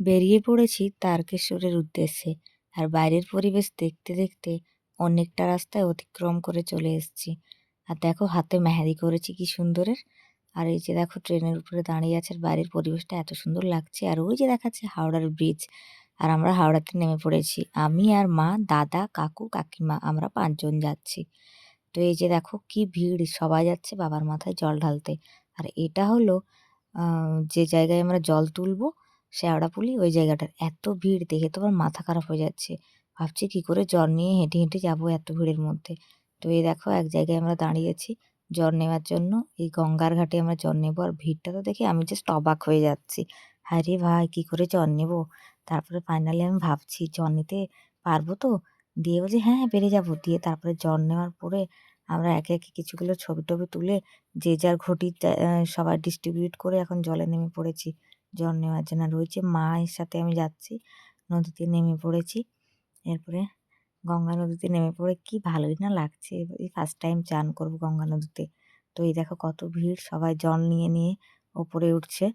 বেরিয়ে পড়েছি তারকেশ্বরের উদ্দেশ্যে। আর বাইরের পরিবেশ দেখতে দেখতে অনেকটা রাস্তায় অতিক্রম করে চলে এসেছি। আর দেখো হাতে মেহেদি করেছি কি সুন্দরের। আর এই যে দেখো ট্রেনের উপরে দাঁড়িয়ে আছে আর বাইরের পরিবেশটা এত সুন্দর লাগছে। আর ওই যে দেখাচ্ছে হাওড়ার ব্রিজ আর আমরা হাওড়াতে নেমে পড়েছি। আমি আর মা, দাদা, কাকু, কাকিমা আমরা পাঁচজন যাচ্ছি। তো এই যে দেখো কি ভিড়, সবাই যাচ্ছে বাবার মাথায় জল ঢালতে। আর এটা হলো যে জায়গায় আমরা জল তুলবো শ্যাওড়াপুলি ওই জায়গাটার। এত ভিড়, দেখে তো আমার মাথা খারাপ হয়ে যাচ্ছে। ভাবছি কি করে জল নিয়ে হেঁটে হেঁটে যাব এত ভিড়ের মধ্যে। তো এই দেখো, এক জায়গায় আমরা দাঁড়িয়েছি জল নেওয়ার জন্য। এই গঙ্গার ঘাটে আমরা জল নেব। আর ভিড়টা তো দেখে আমি জাস্ট অবাক হয়ে যাচ্ছি। আরে ভাই, কি করে জল নেব? তারপরে ফাইনালি আমি ভাবছি জল নিতে পারব তো? দিয়ে বলছি হ্যাঁ হ্যাঁ পেরে যাব। দিয়ে তারপরে জল নেওয়ার পরে আমরা একে একে কিছুগুলো ছবি টবি তুলে যে যার ঘটি সবাই ডিস্ট্রিবিউট করে এখন জলে নেমে পড়েছি। জল নেওয়ার জন্য রয়েছে। মায়ের সাথে আমি যাচ্ছি, নদীতে নেমে পড়েছি। এরপরে গঙ্গা নদীতে নেমে পড়ে কি ভালোই না লাগছে। এই ফার্স্ট টাইম চান করব গঙ্গা নদীতে। তো এই দেখো কত ভিড়, সবাই জল নিয়ে নিয়ে ওপরে উঠছে।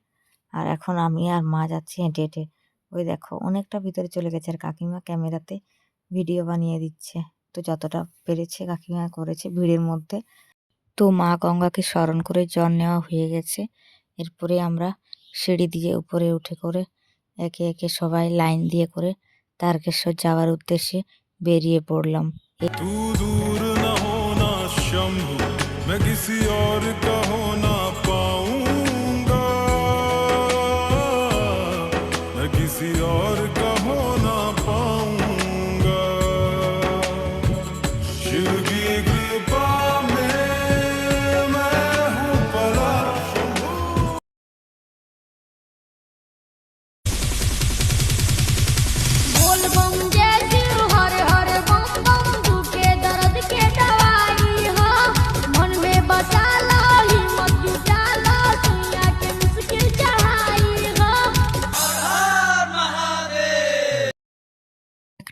আর এখন আমি আর মা যাচ্ছি হেঁটে হেঁটে। ওই দেখো অনেকটা ভিতরে চলে গেছে আর কাকিমা ক্যামেরাতে ভিডিও বানিয়ে দিচ্ছে। তো যতটা পেরেছে কাকিমা করেছে ভিড়ের মধ্যে। তো মা গঙ্গাকে স্মরণ করে জল নেওয়া হয়ে গেছে। এরপরে আমরা সিঁড়ি দিয়ে উপরে উঠে করে একে একে সবাই লাইন দিয়ে করে তারকেশ্বর যাওয়ার উদ্দেশ্যে বেরিয়ে পড়লাম।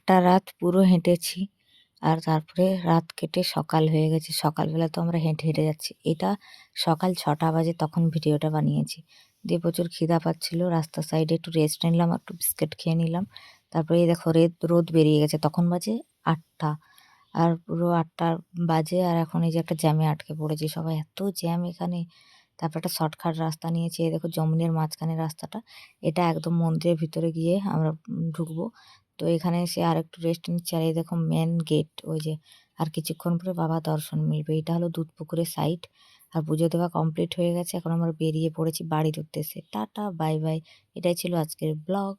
একটা রাত পুরো হেঁটেছি। আর তারপরে রাত কেটে সকাল হয়ে গেছে। সকালবেলা তো আমরা হেঁটে হেঁটে যাচ্ছি। এটা সকাল ছটা বাজে তখন ভিডিওটা বানিয়েছি। দিয়ে প্রচুর খিদা পাচ্ছিলো। রাস্তার সাইডে একটু রেস্ট নিলাম, একটু বিস্কিট খেয়ে নিলাম। তারপরে এই দেখো রেদ রোদ বেরিয়ে গেছে। তখন বাজে আটটা। আর পুরো আটটা বাজে আর এখন এই যে একটা জ্যামে আটকে পড়েছি। সবাই এত জ্যাম এখানে। তারপর একটা শর্টকাট রাস্তা নিয়েছি। এই দেখো যমুনের মাঝখানে রাস্তাটা। এটা একদম মন্দিরের ভিতরে গিয়ে আমরা ঢুকবো। তো এখানে সে আর একটু রেস্ট নিচ্ছে। আর এই দেখো মেন গেট ওই যে, আর কিছুক্ষণ পরে বাবা দর্শন মিলবে। এটা হলো দুধপুকুরের সাইড আর পুজো দেওয়া কমপ্লিট হয়ে গেছে। এখন আমরা বেরিয়ে পড়েছি বাড়ির উদ্দেশ্যে টাটা বাই বাই এটাই ছিল আজকের ব্লগ